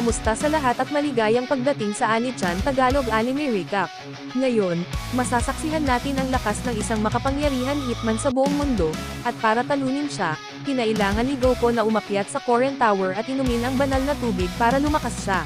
Kamusta sa lahat at maligayang pagdating sa Anichan Tagalog Anime Recap. Ngayon, masasaksihan natin ang lakas ng isang makapangyarihan hitman sa buong mundo, at para talunin siya, kinailangan ni Goku na umakyat sa Korean Tower at inumin ang banal na tubig para lumakas siya.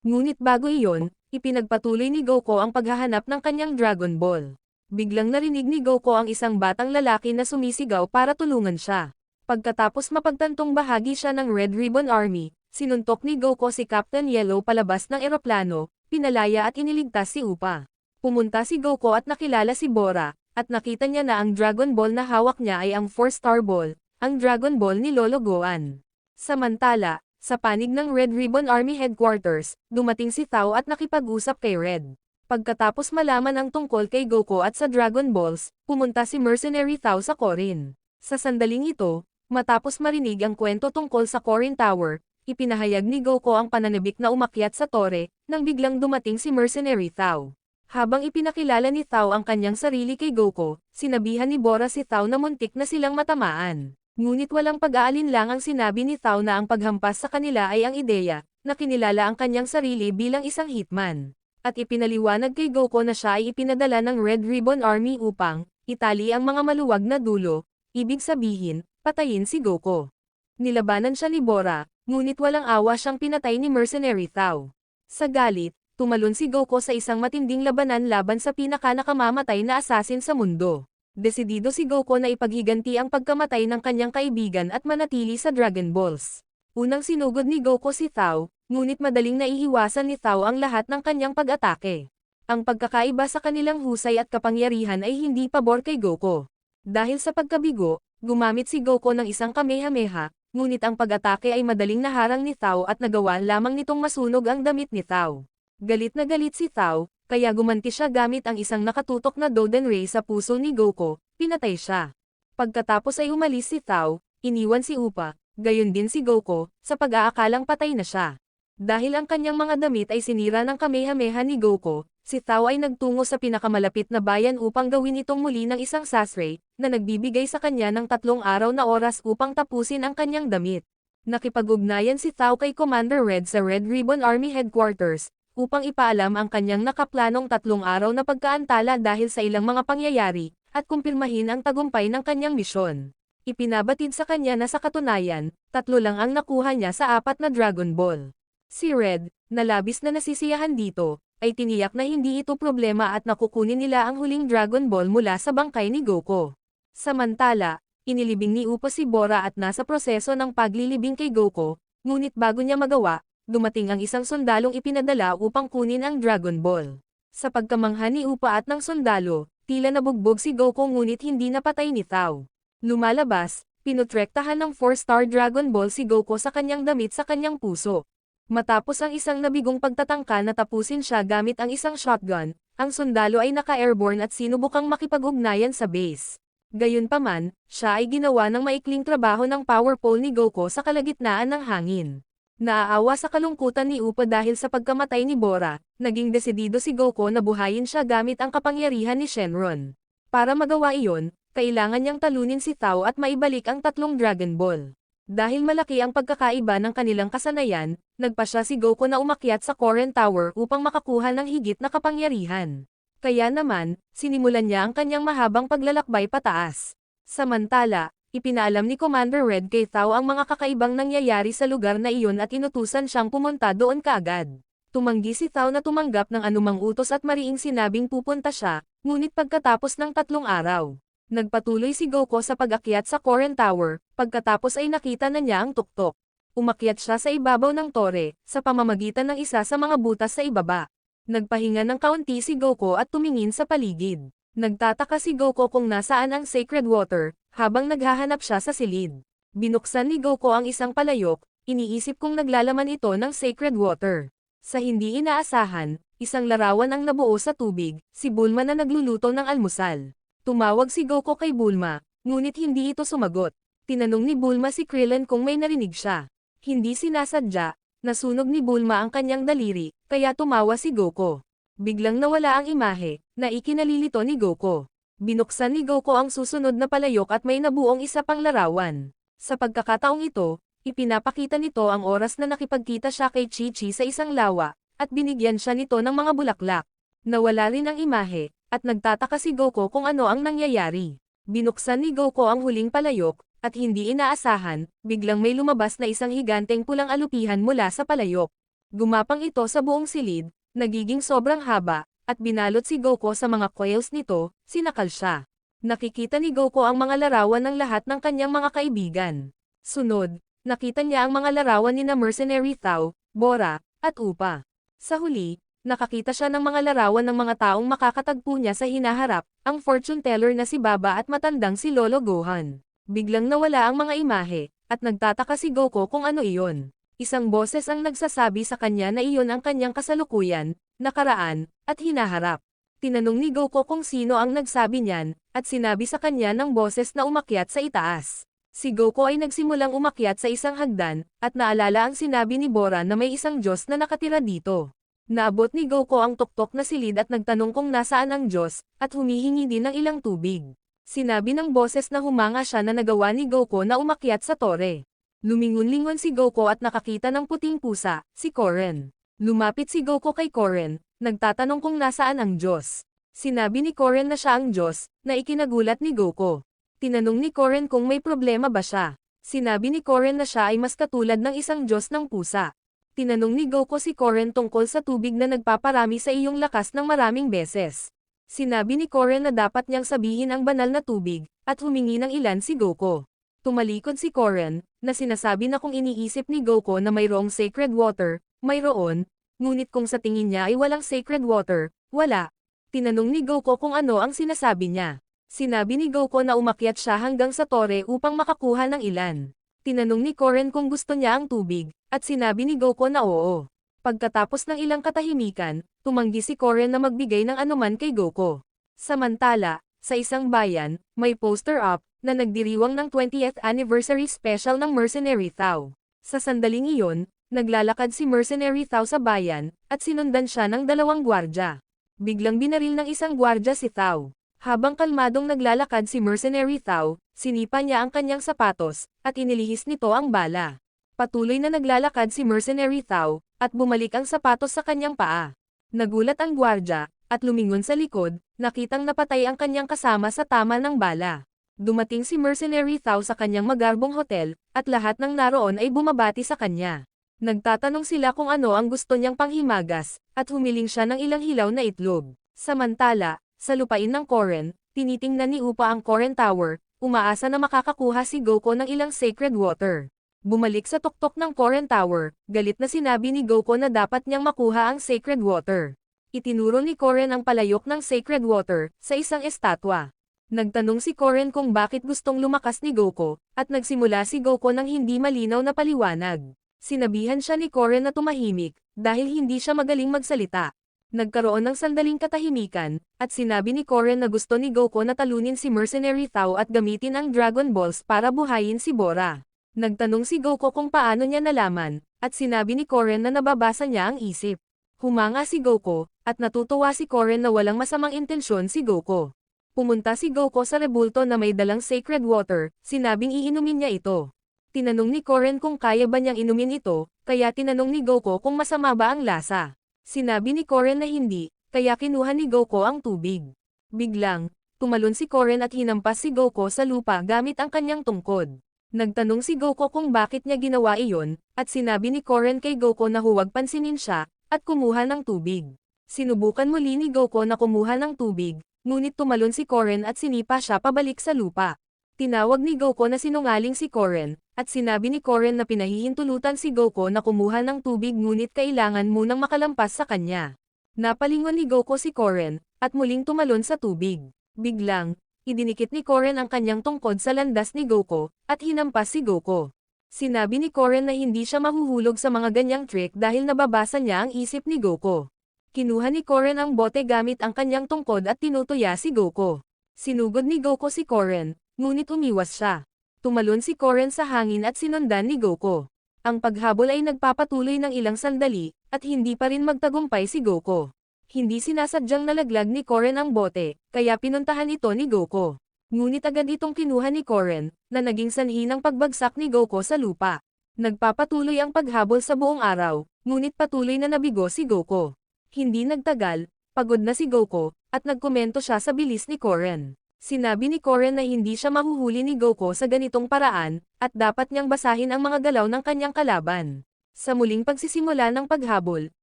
Ngunit bago iyon, ipinagpatuloy ni Goku ang paghahanap ng kanyang Dragon Ball. Biglang narinig ni Goku ang isang batang lalaki na sumisigaw para tulungan siya. Pagkatapos mapagtantong bahagi siya ng Red Ribbon Army, sinuntok ni Goku si Captain Yellow palabas ng eroplano, pinalaya at iniligtas si Upa. Pumunta si Goku at nakilala si Bora, at nakita niya na ang Dragon Ball na hawak niya ay ang 4-star ball, ang Dragon Ball ni Lolo Gohan. Samantala, sa panig ng Red Ribbon Army Headquarters, dumating si Tao at nakipag-usap kay Red. Pagkatapos malaman ang tungkol kay Goku at sa Dragon Balls, pumunta si Mercenary Tao sa Korin. Sa sandaling ito, matapos marinig ang kwento tungkol sa Korin Tower, ipinahayag ni Goku ang pananabik na umakyat sa tore, nang biglang dumating si Mercenary Tao. Habang ipinakilala ni Tao ang kanyang sarili kay Goku, sinabihan ni Bora si Tao na muntik na silang matamaan. Ngunit walang pag-aalin lang ang sinabi ni Tao na ang paghampas sa kanila ay ang ideya, na kinilala ang kanyang sarili bilang isang hitman. At ipinaliwanag kay Goku na siya ay ipinadala ng Red Ribbon Army upang, itali ang mga maluwag na dulo, ibig sabihin, patayin si Goku. Nilabanan siya ni Bora, ngunit walang awa siyang pinatay ni Mercenary Tao. Sa galit, tumalon si Goku sa isang matinding labanan laban sa pinaka-nakamamatay na asasin sa mundo. Desidido si Goku na ipaghiganti ang pagkamatay ng kanyang kaibigan at manatili sa Dragon Balls. Unang sinugod ni Goku si Tao, ngunit madaling naiiwasan ni Tao ang lahat ng kanyang pag-atake. Ang pagkakaiba sa kanilang husay at kapangyarihan ay hindi pabor kay Goku. Dahil sa pagkabigo, gumamit si Goku ng isang Kamehameha, ngunit ang pag-atake ay madaling naharang ni Tao at nagawa lamang nitong masunog ang damit ni Tao. Galit na galit si Tao, kaya gumanti siya gamit ang isang nakatutok na Doden Ray sa puso ni Goku, pinatay siya. Pagkatapos ay umalis si Tao, iniwan si Upa, gayon din si Goku, sa pag-aakalang patay na siya. Dahil ang kanyang mga damit ay sinira ng Kamehameha ni Goku, si Tao ay nagtungo sa pinakamalapit na bayan upang gawin itong muli ng isang sasray, na nagbibigay sa kanya ng tatlong araw na oras upang tapusin ang kanyang damit. Nakipag-ugnayan si Tao kay Commander Red sa Red Ribbon Army Headquarters, upang ipaalam ang kanyang nakaplanong tatlong araw na pagkaantala dahil sa ilang mga pangyayari, at kumpirmahin ang tagumpay ng kanyang misyon. Ipinabatid sa kanya na sa katunayan, tatlo lang ang nakuha niya sa apat na Dragon Ball. Si Red, na labis na nasisiyahan dito, ay tiniyak na hindi ito problema at nakukunin nila ang huling Dragon Ball mula sa bangkay ni Goku. Samantala, inilibing ni Upo si Bora at nasa proseso ng paglilibing kay Goku, ngunit bago niya magawa, dumating ang isang sundalong ipinadala upang kunin ang Dragon Ball. Sa pagkamangha ni Upa at ng sundalo, tila nabugbog si Goku ngunit hindi napatay ni Tao. Lumalabas, pinutrektahan ng 4-star Dragon Ball si Goku sa kanyang damit sa kanyang puso. Matapos ang isang nabigong pagtatangka na tapusin siya gamit ang isang shotgun, ang sundalo ay naka-airborne at sinubukang makipag-ugnayan sa base. Gayunpaman, siya ay ginawa ng maikling trabaho ng power pole ni Goku sa kalagitnaan ng hangin. Naaawa sa kalungkutan ni Upa dahil sa pagkamatay ni Bora, naging desidido si Goku na buhayin siya gamit ang kapangyarihan ni Shenron. Para magawa iyon, kailangan niyang talunin si Tao at maibalik ang tatlong Dragon Ball. Dahil malaki ang pagkakaiba ng kanilang kasanayan, nagpa siya si Goku na umakyat sa Koren Tower upang makakuha ng higit na kapangyarihan. Kaya naman, sinimulan niya ang kanyang mahabang paglalakbay pataas. Samantala, ipinaalam ni Commander Red kay Tao ang mga kakaibang nangyayari sa lugar na iyon at inutusan siyang pumunta doon kaagad. Tumanggi si Tao na tumanggap ng anumang utos at mariing sinabing pupunta siya, ngunit pagkatapos ng tatlong araw, Nagpatuloy si Goku sa pag-akyat sa Koren Tower, pagkatapos ay nakita na niya ang tuktok. Umakyat siya sa ibabaw ng tore, sa pamamagitan ng isa sa mga butas sa ibaba. Nagpahinga ng kaunti si Goku at tumingin sa paligid. Nagtataka si Goku kung nasaan ang Sacred Water, habang naghahanap siya sa silid. Binuksan ni Goku ang isang palayok, iniisip kung naglalaman ito ng Sacred Water. Sa hindi inaasahan, isang larawan ang nabuo sa tubig, si Bulma na nagluluto ng almusal. Tumawag si Goku kay Bulma, ngunit hindi ito sumagot. Tinanong ni Bulma si Krillin kung may narinig siya. Hindi sinasadya, nasunog ni Bulma ang kanyang daliri, kaya tumawa si Goku. Biglang nawala ang imahe, na ikinalilito ni Goku. Binuksan ni Goku ang susunod na palayok at may nabuong isa pang larawan. Sa pagkakataong ito, Ipinapakita nito ang oras na nakipagkita siya kay Chi-Chi sa isang lawa, at binigyan siya nito ng mga bulaklak. Nawala rin ang imahe, at nagtataka si Goku kung ano ang nangyayari. Binuksan ni Goku ang huling palayok, at hindi inaasahan, biglang may lumabas na isang higanteng pulang alupihan mula sa palayok. Gumapang ito sa buong silid, nagiging sobrang haba, at binalot si Goku sa mga coils nito, sinakal siya. Nakikita ni Goku ang mga larawan ng lahat ng kanyang mga kaibigan. Sunod, nakita niya ang mga larawan ni na Mercenary Thao, Bora, at Upa. Sa huli, nakakita siya ng mga larawan ng mga taong makakatagpo niya sa hinaharap, ang fortune teller na si Baba at matandang si Lolo Gohan. Biglang nawala ang mga imahe, at nagtataka si Goku kung ano iyon. Isang boses ang nagsasabi sa kanya na iyon ang kanyang kasalukuyan, nakaraan, at hinaharap. Tinanong ni Goku kung sino ang nagsabi niyan, at sinabi sa kanya ng boses na umakyat sa itaas. Si Goku ay nagsimulang umakyat sa isang hagdan, at naalala ang sinabi ni Bora na may isang Diyos na nakatira dito. Naabot ni Goku ang tuktok na silid at nagtanong kung nasaan ang Diyos, at humihingi din ng ilang tubig. Sinabi ng boses na humanga siya na nagawa ni Goku na umakyat sa tore. Lumingon-lingon si Goku at nakakita ng puting pusa, si Koren. Lumapit si Goku kay Koren, nagtatanong kung nasaan ang Diyos. Sinabi ni Koren na siya ang Diyos, na ikinagulat ni Goku. Tinanong ni Koren kung may problema ba siya. Sinabi ni Koren na siya ay mas katulad ng isang Diyos ng pusa. Tinanong ni Goku si Koren tungkol sa tubig na nagpaparami sa iyong lakas ng maraming beses. Sinabi ni Koren na dapat niyang sabihin ang banal na tubig, at humingi ng ilan si Goku. Tumalikod si Koren, na sinasabi na kung iniisip ni Goku na mayroong sacred water, mayroon, ngunit kung sa tingin niya ay walang sacred water, wala. Tinanong ni Goku kung ano ang sinasabi niya. Sinabi ni Goku na umakyat siya hanggang sa tore upang makakuha ng ilan. Tinanong ni Koren kung gusto niya ang tubig, at sinabi ni Goku na oo. Pagkatapos ng ilang katahimikan, tumanggi si Koren na magbigay ng anuman kay Goku. Samantala, sa isang bayan, may poster up, na nagdiriwang ng 20th anniversary special ng Mercenary Thao. Sa sandaling iyon, naglalakad si Mercenary Thao sa bayan, at sinundan siya ng dalawang gwardya. Biglang binaril ng isang gwardya si Thao. Habang kalmadong naglalakad si Mercenary Thao, sinipa niya ang kanyang sapatos, at inilihis nito ang bala. Patuloy na naglalakad si Mercenary Thao, at bumalik ang sapatos sa kanyang paa. Nagulat ang gwardya, at lumingon sa likod, nakitang napatay ang kanyang kasama sa tama ng bala. Dumating si Mercenary Thao sa kanyang magarbong hotel, at lahat ng naroon ay bumabati sa kanya. Nagtatanong sila kung ano ang gusto niyang panghimagas, at humiling siya ng ilang hilaw na itlog. Samantala, sa lupain ng Koren, tinitingnan ni Upa ang Koren Tower, umaasa na makakakuha si Goku ng ilang sacred water. Bumalik sa tuktok ng Koren Tower, galit na sinabi ni Goku na dapat niyang makuha ang sacred water. Itinuro ni Koren ang palayok ng sacred water, sa isang estatwa. Nagtanong si Koren kung bakit gustong lumakas ni Goku, at nagsimula si Goku ng hindi malinaw na paliwanag. Sinabihan siya ni Koren na tumahimik, dahil hindi siya magaling magsalita. Nagkaroon ng sandaling katahimikan, at sinabi ni Koren na gusto ni Goku na talunin si Mercenary Thao at gamitin ang Dragon Balls para buhayin si Bora. Nagtanong si Goku kung paano niya nalaman, at sinabi ni Koren na nababasa niya ang isip. Humanga si Goku, at natutuwa si Koren na walang masamang intensyon si Goku. Pumunta si Goku sa rebulto na may dalang sacred water, sinabing iinumin niya ito. Tinanong ni Koren kung kaya ba niyang inumin ito, kaya tinanong ni Goku kung masama ba ang lasa. Sinabi ni Koren na hindi, kaya kinuha ni Goku ang tubig. Biglang, tumalon si Koren at hinampas si Goku sa lupa gamit ang kanyang tungkod. Nagtanong si Goku kung bakit niya ginawa iyon, at sinabi ni Koren kay Goku na huwag pansinin siya, at kumuha ng tubig. Sinubukan muli ni Goku na kumuha ng tubig, ngunit tumalon si Koren at sinipa siya pabalik sa lupa. Tinawag ni Goku na sinungaling si Koren, at sinabi ni Koren na pinahihintulutan si Goku na kumuha ng tubig ngunit kailangan munang makalampas sa kanya. Napalingon ni Goku si Koren, at muling tumalon sa tubig. Biglang, idinikit ni Koren ang kanyang tungkod sa landas ni Goku, at hinampas si Goku. Sinabi ni Koren na hindi siya mahuhulog sa mga ganyang trick dahil nababasa niya ang isip ni Goku. Kinuha ni Koren ang bote gamit ang kanyang tungkod at tinutuya si Goku. Sinugod ni Goku si Koren, ngunit umiwas siya. Tumalon si Koren sa hangin at sinundan ni Goku. Ang paghabol ay nagpapatuloy ng ilang sandali, at hindi pa rin magtagumpay si Goku. Hindi sinasadyang nalaglag ni Koren ang bote, kaya pinuntahan ito ni Goku. Ngunit agad itong kinuha ni Koren, na naging sanhi ng pagbagsak ni Goku sa lupa. Nagpapatuloy ang paghabol sa buong araw, ngunit patuloy na nabigo si Goko. Hindi nagtagal, pagod na si Goko, at nagkomento siya sa bilis ni Koren. Sinabi ni Koren na hindi siya mahuhuli ni Goko sa ganitong paraan, at dapat niyang basahin ang mga galaw ng kanyang kalaban. Sa muling pagsisimula ng paghabol,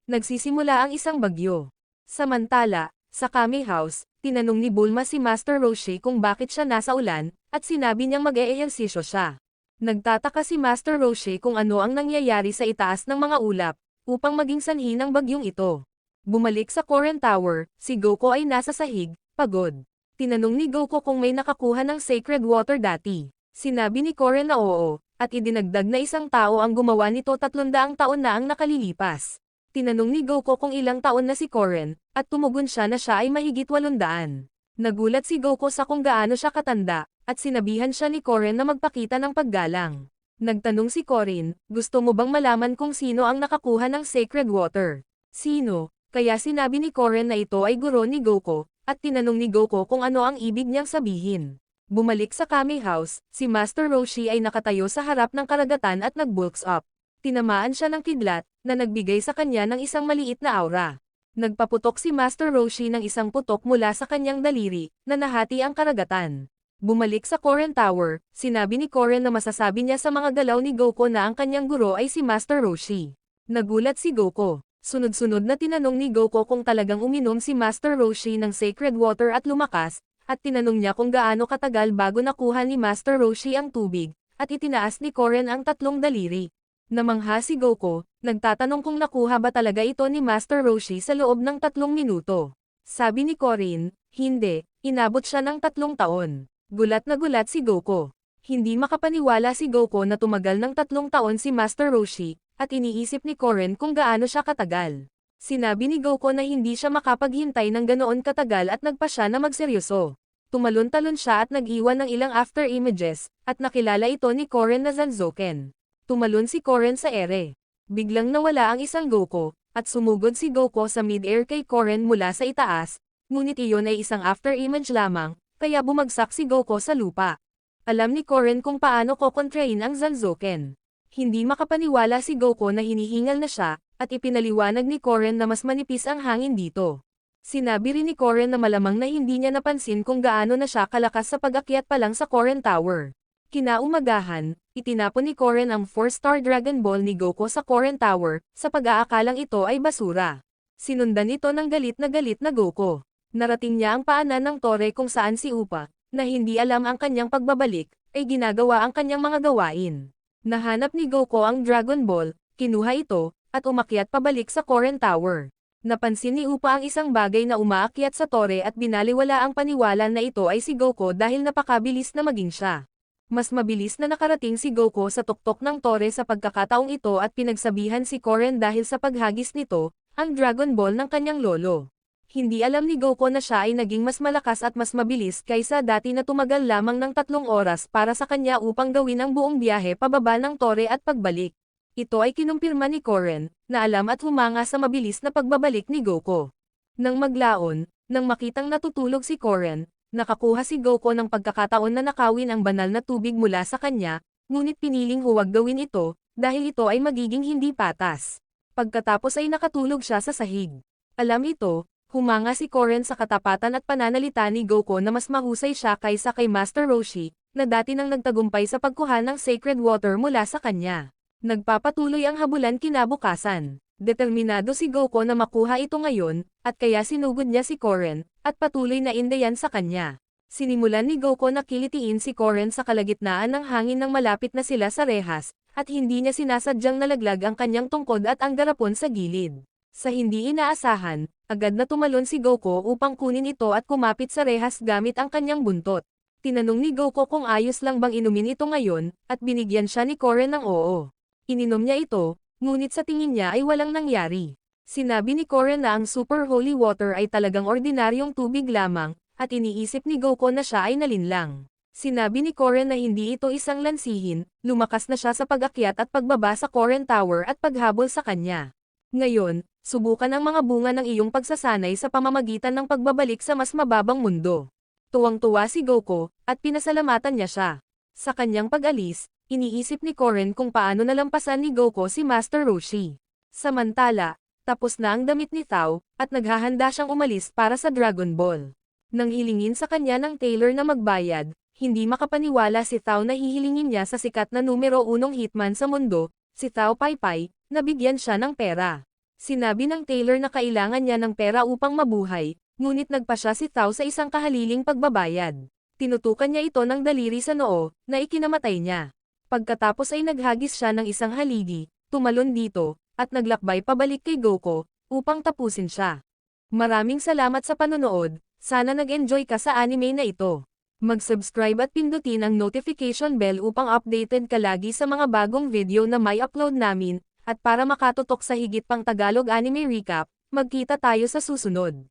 nagsisimula ang isang bagyo. Samantala, sa Kami House, tinanong ni Bulma si Master Roshi kung bakit siya nasa ulan, at sinabi niyang mag-eehersisyo siya. Nagtataka si Master Roshi kung ano ang nangyayari sa itaas ng mga ulap, upang maging sanhi ng bagyong ito. Bumalik sa Koren Tower, si Goko ay nasa sahig, pagod. Tinanong ni Goko kung may nakakuha ng sacred water dati. Sinabi ni Koren na oo, at idinagdag na isang tao ang gumawa nito 300 taon na ang nakalilipas. Tinanong ni Goko kung ilang taon na si Koren, at tumugon siya na siya ay mahigit 800. Nagulat si Goko sa kung gaano siya katanda, at sinabihan siya ni Koren na magpakita ng paggalang. Nagtanong si Corin, gusto mo bang malaman kung sino ang nakakuha ng sacred water? Sino? Kaya sinabi ni Koren na ito ay guro ni Goko, at tinanong ni Goko kung ano ang ibig niyang sabihin. Bumalik sa Kami House, si Master Roshi ay nakatayo sa harap ng karagatan at nag-bulks up. Tinamaan siya ng kidlat, na nagbigay sa kanya ng isang maliit na aura. Nagpaputok si Master Roshi ng isang putok mula sa kanyang daliri, na nahati ang karagatan. Bumalik sa Koren Tower, sinabi ni Koren na masasabi niya sa mga galaw ni Goko na ang kanyang guro ay si Master Roshi. Nagulat si Goko. Sunod-sunod na tinanong ni Goko kung talagang uminom si Master Roshi ng sacred water at lumakas, at tinanong niya kung gaano katagal bago nakuha ni Master Roshi ang tubig, at itinaas ni Koren ang tatlong daliri. Namangha si Goko, nagtatanong kung nakuha ba talaga ito ni Master Roshi sa loob ng tatlong minuto. Sabi ni Corin, hindi, inabot siya ng tatlong taon. Gulat na gulat si Goko. Hindi makapaniwala si Goko na tumagal ng tatlong taon si Master Roshi, at iniisip ni Koren kung gaano siya katagal. Sinabi ni Goko na hindi siya makapaghintay ng ganoon katagal at nagpa siya na magseryoso. Tumalon-talon siya at nag-iwan ng ilang after images, at nakilala ito ni Koren na Zanzoken. Tumalon si Koren sa ere. Biglang nawala ang isang Goko, at sumugod si Goko sa mid-air kay Koren mula sa itaas, ngunit iyon ay isang after image lamang, kaya bumagsak si Goko sa lupa. Alam ni Koren kung paano kokontrain ang Zanzoken. Hindi makapaniwala si Goko na hinihingal na siya, at ipinaliwanag ni Koren na mas manipis ang hangin dito. Sinabi rin ni Koren na malamang na hindi niya napansin kung gaano na siya kalakas sa pag-akyat pa lang sa Koren Tower. Kinaumagahan, itinapon ni Koren ang 4-star Dragon Ball ni Goko sa Koren Tower, sa pag-aakalang ito ay basura. Sinundan ito ng galit na galit na Goko. Narating niya ang paanan ng tore kung saan si Upa, na hindi alam ang kanyang pagbabalik, ay ginagawa ang kanyang mga gawain. Nahanap ni Goko ang Dragon Ball, kinuha ito, at umakyat pabalik sa Koren Tower. Napansin ni Upa ang isang bagay na umaakyat sa tore at binaliwala ang paniwala na ito ay si Goko dahil napakabilis na maging siya. Mas mabilis na nakarating si Goko sa tuktok ng tore sa pagkakataong ito at pinagsabihan si Koren dahil sa paghagis nito, ang Dragon Ball ng kanyang lolo. Hindi alam ni Goko na siya ay naging mas malakas at mas mabilis kaysa dati na tumagal lamang ng tatlong oras para sa kanya upang gawin ang buong biyahe pababa ng tore at pagbalik. Ito ay kinumpirma ni Koren, na alam at humanga sa mabilis na pagbabalik ni Goko. Nang maglaon, nang makitang natutulog si Koren, nakakuha si Goko ng pagkakataon na nakawin ang banal na tubig mula sa kanya, ngunit piniling huwag gawin ito, dahil ito ay magiging hindi patas. Pagkatapos ay nakatulog siya sa sahig. Alam ito, Humanga si Koren sa katapatan at pananalita ni Goko na mas mahusay siya kaysa kay Master Roshi, na dati nang nagtagumpay sa pagkuha ng sacred water mula sa kanya. Nagpapatuloy ang habulan kinabukasan. Determinado si Goko na makuha ito ngayon, at kaya sinugod niya si Koren, at patuloy na indayan sa kanya. Sinimulan ni Goko na kilitiin si Koren sa kalagitnaan ng hangin nang malapit na sila sa rehas, at hindi niya sinasadyang nalaglag ang kanyang tungkod at ang garapon sa gilid. Sa hindi inaasahan, agad na tumalon si Goko upang kunin ito at kumapit sa rehas gamit ang kanyang buntot. Tinanong ni Goko kung ayos lang bang inumin ito ngayon, at binigyan siya ni Koren ng oo. Ininom niya ito, ngunit sa tingin niya ay walang nangyari. Sinabi ni Koren na ang super holy water ay talagang ordinaryong tubig lamang, at iniisip ni Goko na siya ay nalinlang. Sinabi ni Koren na hindi ito isang lansihin, lumakas na siya sa pag-akyat at pagbaba sa Koren Tower at paghabol sa kanya. Ngayon, Subukan ang mga bunga ng iyong pagsasanay sa pamamagitan ng pagbabalik sa mas mababang mundo. Tuwang-tuwa si Goko, at pinasalamatan niya siya. Sa kanyang pag-alis, iniisip ni Koren kung paano nalampasan ni Goku si Master Roshi. Samantala, tapos na ang damit ni Tao, at naghahanda siyang umalis para sa Dragon Ball. Nang hilingin sa kanya ng tailor na magbayad, hindi makapaniwala si Tao na hihilingin niya sa sikat na numero unong hitman sa mundo, si Tao Pai Pai, na bigyan siya ng pera. Sinabi ng tailor na kailangan niya ng pera upang mabuhay, ngunit nagpa siya si Tao sa isang kahaliling pagbabayad. Tinutukan niya ito ng daliri sa noo, na ikinamatay niya. Pagkatapos ay naghagis siya ng isang haligi, tumalon dito, at naglakbay pabalik kay Goku, upang tapusin siya. Maraming salamat sa panonood, sana nag-enjoy ka sa anime na ito. Mag-subscribe at pindutin ang notification bell upang updated ka lagi sa mga bagong video na may upload namin, at para makatutok sa higit pang Tagalog anime recap, magkita tayo sa susunod.